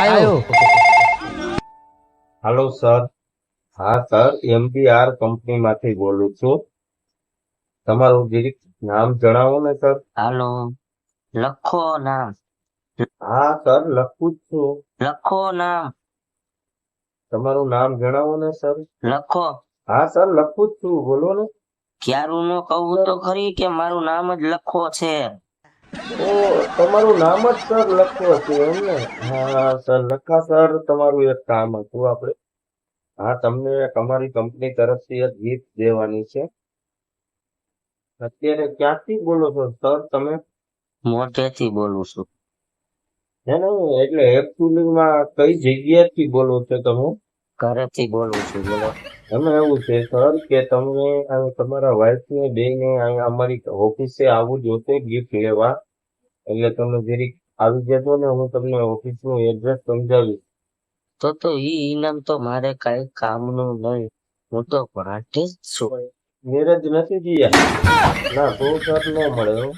આયો. Hello sir હા sir MBR કંપનીમાંથી બોલું છું. તમારું જીરીક નામ જણાવો ને સર હાલો. લખો નામ. હા સર લખું જ છું. લખો નામ. તમારું નામ જણાવો ને સર લખો. હા સર લખું જ છું. બોલો ને. ક્યારું નો કહું તો ખરી કે મારું નામ જ લખો છે? ઓ તમારું નામ જ સર લખ્યું હતું એમ ને? હા સર. લખા સર તમારું એક કામ હતું આપણે. હા તમને તમારી કંપની તરફથી એક ગિફ્ટ દેવાની છે. અત્યારે ક્યાંથી બોલો છો? સર તમે? મોટેથી બોલું છું. હે ને એટલે એકચ્યુઅલીમાં કઈ જગ્યાએથી બોલો છો તમે? ઘરેથી બોલું છું બોલો. એમાં એવું છે સર કે તમને તમારા વાઇફને બેને અમારી ઓફિસે આવવું જોશે ગિફ્ટ લેવા એટલે તમે જરીક આવી જતો ને હું તમને ઓફિસનું એડ્રેસ સમજાવીશ. તો તો ઈ ઇનામ તો મારે કઈ કામનું નહીં. હું તો ભ્રાંતિ જ છું. મેરેજ નથી જીયા ના બહુ સર ન મળે હો.